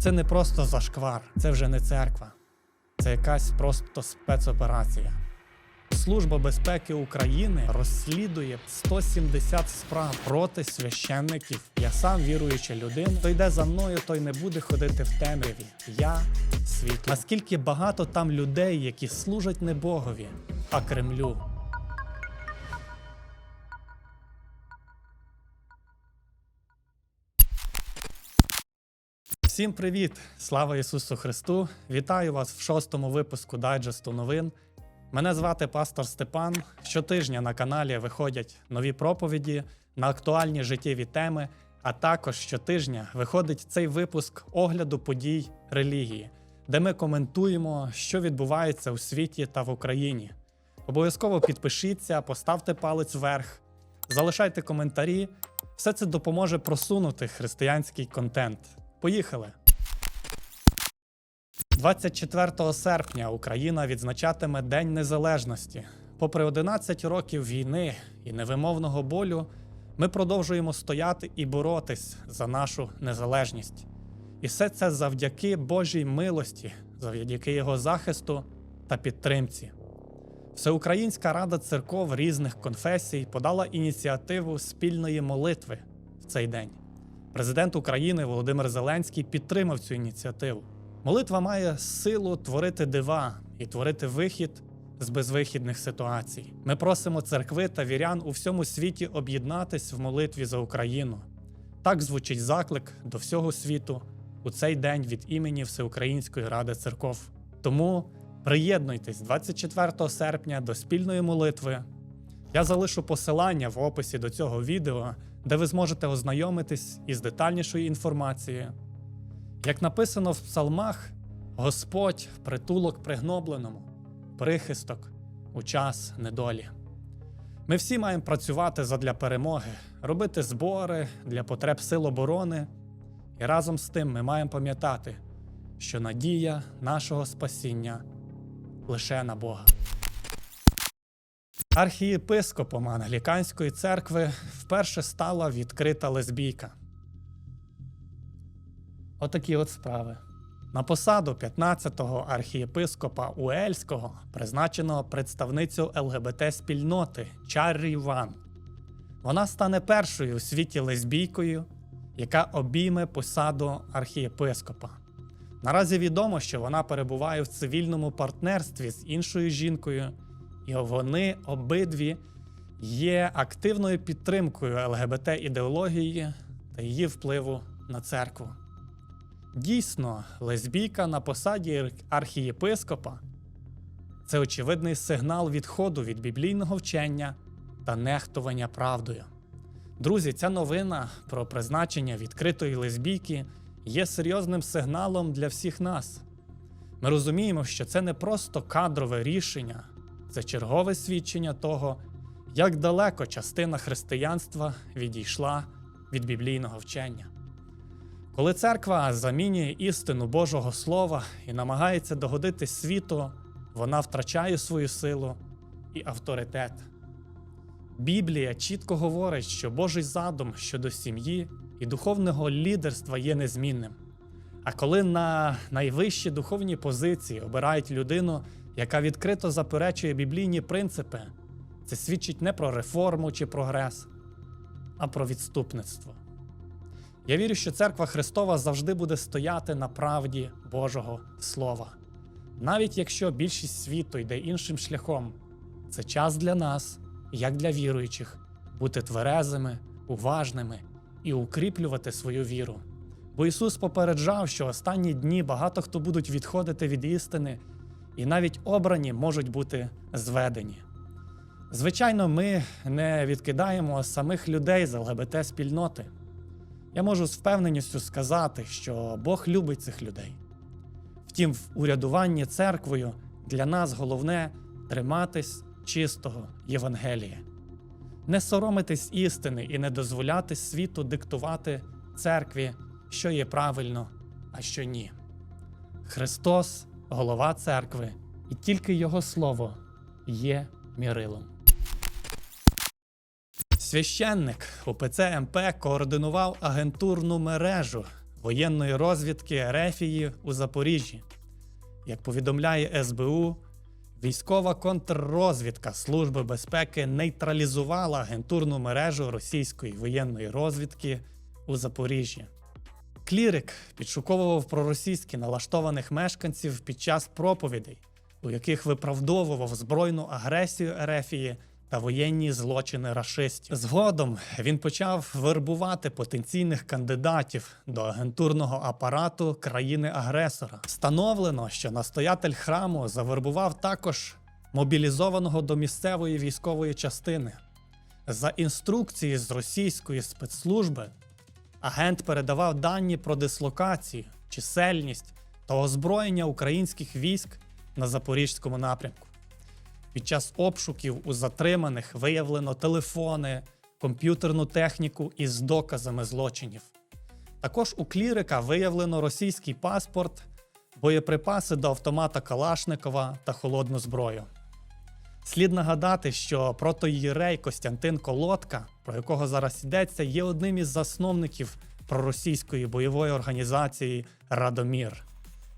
Це не просто зашквар, це вже не церква, це якась просто спецоперація. Служба безпеки України розслідує 170 справ проти священників. Я сам віруюча людина. Хто йде за мною, той не буде ходити в темряві. Я світло. Наскільки багато там людей, які служать не Богові, а Кремлю. Всім привіт! Слава Ісусу Христу! Вітаю вас в шостому випуску дайджесту новин. Мене звати пастор Степан. Щотижня на каналі виходять нові проповіді на актуальні життєві теми, а також щотижня виходить цей випуск огляду подій релігії, де ми коментуємо, що відбувається у світі та в Україні. Обов'язково підпишіться, поставте палець вверх, залишайте коментарі. Все це допоможе просунути християнський контент. Поїхали! 24 серпня Україна відзначатиме День Незалежності. Попри 11 років війни і невимовного болю, ми продовжуємо стояти і боротись за нашу незалежність. І все це завдяки Божій милості, завдяки його захисту та підтримці. Всеукраїнська рада церков різних конфесій подала ініціативу спільної молитви в цей день. Президент України Володимир Зеленський підтримав цю ініціативу. Молитва має силу творити дива і творити вихід з безвихідних ситуацій. Ми просимо церкви та вірян у всьому світі об'єднатись в молитві за Україну. Так звучить заклик до всього світу у цей день від імені Всеукраїнської ради церков. Тому приєднуйтесь 24 серпня до спільної молитви. Я залишу посилання в описі до цього відео, де ви зможете ознайомитись із детальнішою інформацією. Як написано в псалмах, Господь притулок пригнобленому, прихисток у час недолі. Ми всі маємо працювати задля перемоги, робити збори для потреб сил оборони, і разом з тим ми маємо пам'ятати, що надія нашого спасіння лише на Бога. Архієпископом англіканської церкви вперше стала відкрита лесбійка. Отакі от справи. На посаду 15-го архієпископа Уельського призначено представницю ЛГБТ-спільноти Чаррі Ван. Вона стане першою у світі лесбійкою, яка обійме посаду архієпископа. Наразі відомо, що вона перебуває в цивільному партнерстві з іншою жінкою, і вони обидві є активною підтримкою ЛГБТ-ідеології та її впливу на церкву. Дійсно, лесбійка на посаді архієпископа це очевидний сигнал відходу від біблійного вчення та нехтування правдою. Друзі, ця новина про призначення відкритої лесбійки є серйозним сигналом для всіх нас. Ми розуміємо, що це не просто кадрове рішення, це чергове свідчення того, як далеко частина християнства відійшла від біблійного вчення. Коли церква замінює істину Божого Слова і намагається догодити світу, вона втрачає свою силу і авторитет. Біблія чітко говорить, що Божий задум щодо сім'ї і духовного лідерства є незмінним. А коли на найвищі духовні позиції обирають людину, яка відкрито заперечує біблійні принципи, це свідчить не про реформу чи прогрес, а про відступництво. Я вірю, що церква Христова завжди буде стояти на правді Божого Слова. Навіть якщо більшість світу йде іншим шляхом, це час для нас, як для віруючих, бути тверезими, уважними і укріплювати свою віру. Бо Ісус попереджав, що останні дні багато хто будуть відходити від істини, і навіть обрані можуть бути зведені. Звичайно, ми не відкидаємо самих людей з ЛГБТ-спільноти. Я можу з впевненістю сказати, що Бог любить цих людей. Втім, в урядуванні церквою для нас головне триматись чистого Євангелія, не соромитись істини і не дозволяти світу диктувати церкві, що є правильно, а що ні. Христос голова церкви, і тільки Його Слово є мірилом. Священник УПЦ МП координував агентурну мережу воєнної розвідки Рефії у Запоріжжі. Як повідомляє СБУ, військова контррозвідка Служби безпеки нейтралізувала агентурну мережу російської воєнної розвідки у Запоріжжі. Клірик підшуковував проросійськи налаштованих мешканців під час проповідей, у яких виправдовував збройну агресію Ерефії та воєнні злочини рашистів. Згодом він почав вербувати потенційних кандидатів до агентурного апарату країни-агресора. Встановлено, що настоятель храму завербував також мобілізованого до місцевої військової частини. За інструкції з російської спецслужби агент передавав дані про дислокацію, чисельність та озброєння українських військ на запорізькому напрямку. Під час обшуків у затриманих виявлено телефони, комп'ютерну техніку із доказами злочинів. Також у клірика виявлено російський паспорт, боєприпаси до автомата Калашникова та холодну зброю. Слід нагадати, що протоїрей Костянтин Колодка, про якого зараз йдеться, є одним із засновників проросійської бойової організації Радомір,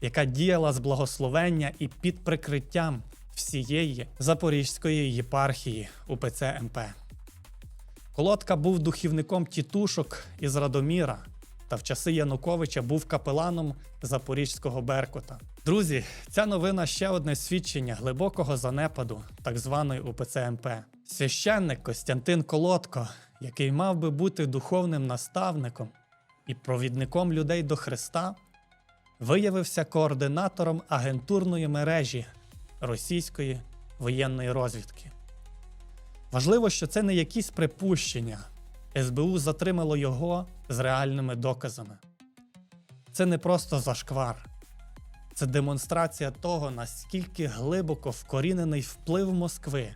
яка діяла з благословення і під прикриттям всієї Запорізької єпархії УПЦ МП. Колодка був духівником тітушок із Радоміра та в часи Януковича був капеланом Запорізького Беркута. Друзі, ця новина ще одне свідчення глибокого занепаду так званої УПЦ МП. Священник Костянтин Колодко, який мав би бути духовним наставником і провідником людей до Христа, виявився координатором агентурної мережі російської воєнної розвідки. Важливо, що це не якісь припущення. СБУ затримало його з реальними доказами. Це не просто зашквар, це демонстрація того, наскільки глибоко вкорінений вплив Москви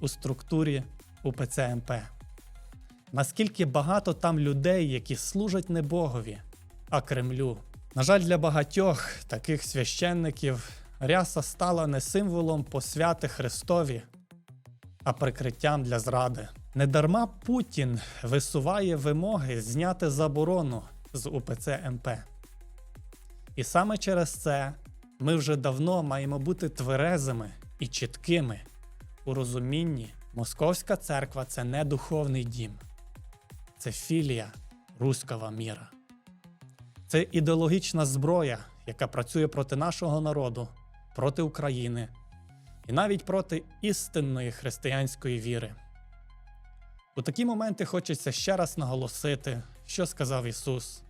у структурі УПЦ МП. Наскільки багато там людей, які служать не Богові, а Кремлю. На жаль, для багатьох таких священників ряса стала не символом посвяти Христові, а прикриттям для зради. Недарма Путін висуває вимоги зняти заборону з УПЦ МП. І саме через це ми вже давно маємо бути тверезими і чіткими у розумінні, Московська церква це не духовний дім, це філія руського міра. Це ідеологічна зброя, яка працює проти нашого народу, проти України і навіть проти істинної християнської віри. У такі моменти хочеться ще раз наголосити, що сказав Ісус,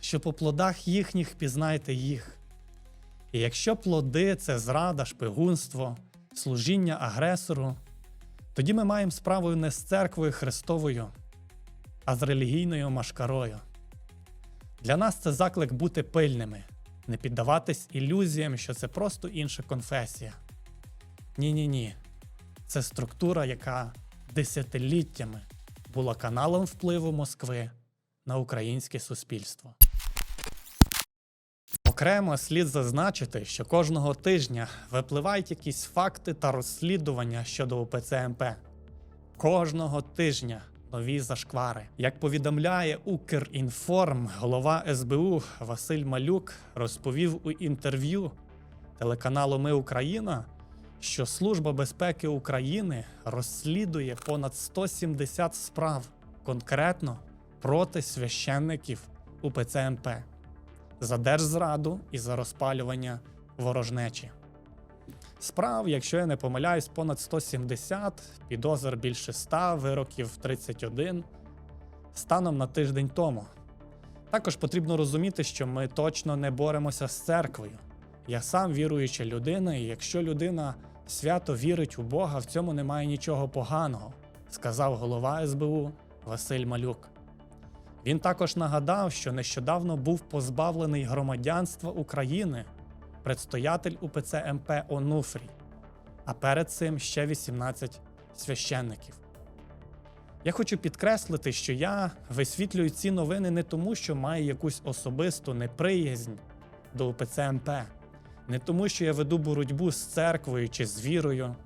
що по плодах їхніх пізнайте їх. І якщо плоди це зрада, шпигунство, служіння агресору, тоді ми маємо справу не з церквою Христовою, а з релігійною машкарою. Для нас це заклик бути пильними, не піддаватись ілюзіям, що це просто інша конфесія. Ні, ні, ні. Це структура, яка десятиліттями була каналом впливу Москви на українське суспільство. Окремо слід зазначити, що кожного тижня випливають якісь факти та розслідування щодо УПЦ МП. Кожного тижня нові зашквари. Як повідомляє Укрінформ, голова СБУ Василь Малюк розповів у інтерв'ю телеканалу Ми Україна, що Служба безпеки України розслідує понад 170 справ конкретно проти священників УПЦ МП за держзраду і за розпалювання ворожнечі. Справ, якщо я не помиляюсь, понад 170, підозр більше 100, вироків 31 станом на тиждень тому. Також потрібно розуміти, що ми точно не боремося з церквою. Я сам віруюча людина, і якщо людина свято вірить у Бога, в цьому немає нічого поганого, сказав голова СБУ Василь Малюк. Він також нагадав, що нещодавно був позбавлений громадянства України предстоятель УПЦ МП Онуфрій, а перед цим ще 18 священників. Я хочу підкреслити, що я висвітлюю ці новини не тому, що маю якусь особисту неприязнь до УПЦ МП, не тому, що я веду боротьбу з церквою чи з вірою.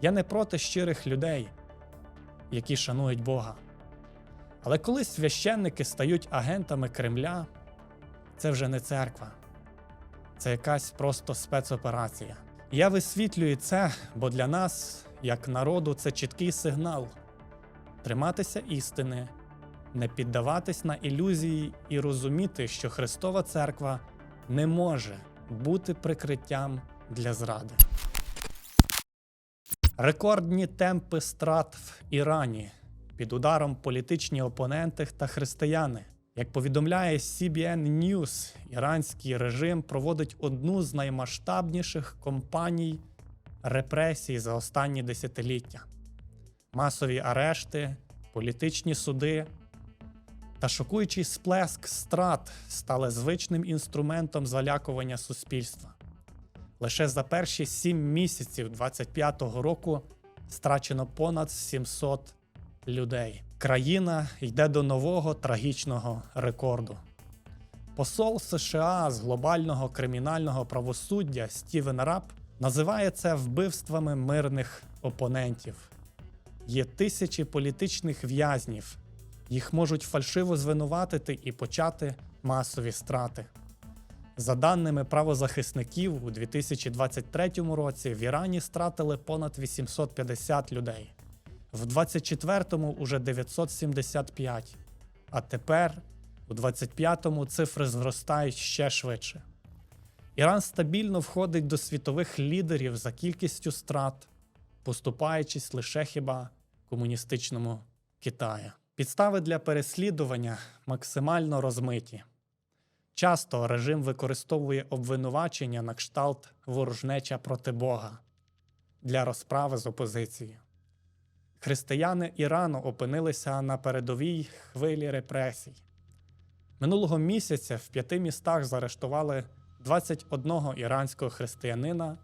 Я не проти щирих людей, які шанують Бога. Але коли священники стають агентами Кремля, це вже не церква, це якась просто спецоперація. Я висвітлюю це, бо для нас, як народу, це чіткий сигнал триматися істини, не піддаватись на ілюзії і розуміти, що Христова Церква не може бути прикриттям для зради. Рекордні темпи страт в Ірані під ударом політичні опоненти та християни. Як повідомляє CBN News, іранський режим проводить одну з наймасштабніших кампаній репресій за останні десятиліття. Масові арешти, політичні суди та шокуючий сплеск страт стали звичним інструментом залякування суспільства. Лише за перші сім місяців 25-го року страчено понад 700 людей. Країна йде до нового трагічного рекорду. Посол США з глобального кримінального правосуддя Стівен Раб називає це вбивствами мирних опонентів. Є тисячі політичних в'язнів. Їх можуть фальшиво звинуватити і почати масові страти. За даними правозахисників, у 2023 році в Ірані стратили понад 850 людей, в 24-му уже 975, а тепер, у 25-му, цифри зростають ще швидше. Іран стабільно входить до світових лідерів за кількістю страт, поступаючись лише хіба комуністичному Китаю. Підстави для переслідування максимально розмиті. Часто режим використовує обвинувачення на кшталт ворожнеча проти Бога для розправи з опозицією. Християни Ірану опинилися на передовій хвилі репресій. Минулого місяця в п'яти містах заарештували 21 іранського християнина,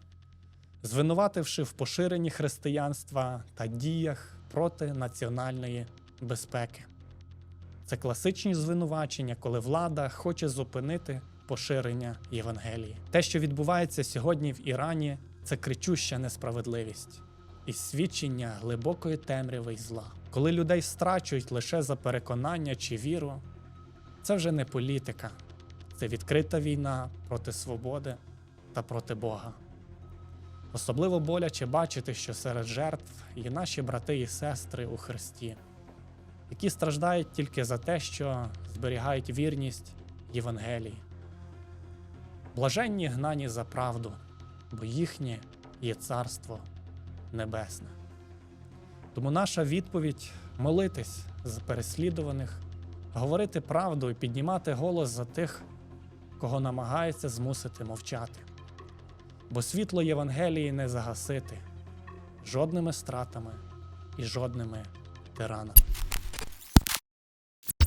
звинувативши в поширенні християнства та діях проти національної безпеки. Це класичні звинувачення, коли влада хоче зупинити поширення Євангелії. Те, що відбувається сьогодні в Ірані, це кричуща несправедливість і свідчення глибокої темряви й зла. Коли людей страчують лише за переконання чи віру, це вже не політика, це відкрита війна проти свободи та проти Бога. Особливо боляче бачити, що серед жертв є наші брати і сестри у Христі які страждають тільки за те, що зберігають вірність Євангелії. Блаженні гнані за правду, бо їхнє є Царство Небесне. Тому наша відповідь молитись за переслідуваних, говорити правду і піднімати голос за тих, кого намагається змусити мовчати. Бо світло Євангелії не загасити жодними стратами і жодними тиранами.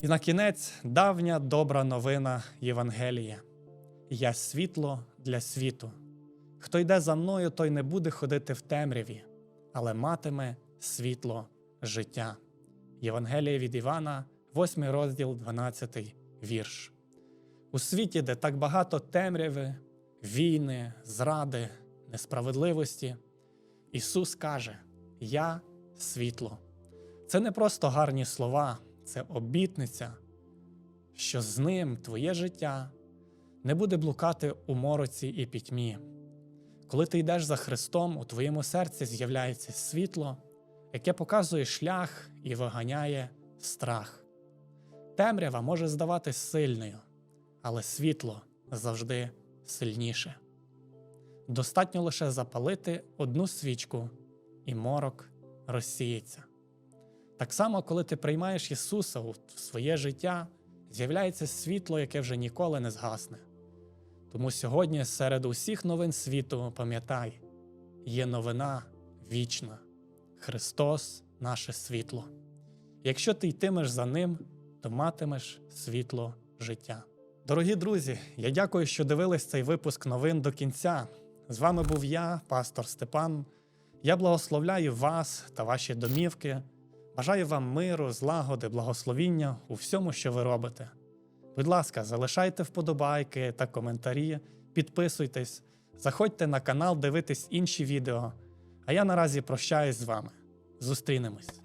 І на кінець давня добра новина Євангелія. Я світло для світу. Хто йде за мною, той не буде ходити в темряві, але матиме світло життя. Євангелія від Івана, 8 розділ, 12 вірш. У світі, де так багато темряви, війни, зради, несправедливості, Ісус каже: Я світло. Це не просто гарні слова це обітниця, що з ним твоє життя не буде блукати у мороці і пітьмі. Коли ти йдеш за Христом, у твоєму серці з'являється світло, яке показує шлях і виганяє страх. Темрява може здаватись сильною, але світло завжди сильніше. Достатньо лише запалити одну свічку, і морок розсіється. Так само, коли ти приймаєш Ісуса в своє життя, з'являється світло, яке вже ніколи не згасне. Тому сьогодні серед усіх новин світу пам'ятай, є новина вічна, Христос наше світло. Якщо ти йтимеш за Ним, то матимеш світло життя. Дорогі друзі, я дякую, що дивились цей випуск новин до кінця. З вами був я, пастор Степан. Я благословляю вас та ваші домівки. Бажаю вам миру, злагоди, благословіння у всьому, що ви робите. Будь ласка, залишайте вподобайки та коментарі, підписуйтесь, заходьте на канал дивитись інші відео. А я наразі прощаюсь з вами. Зустрінемось.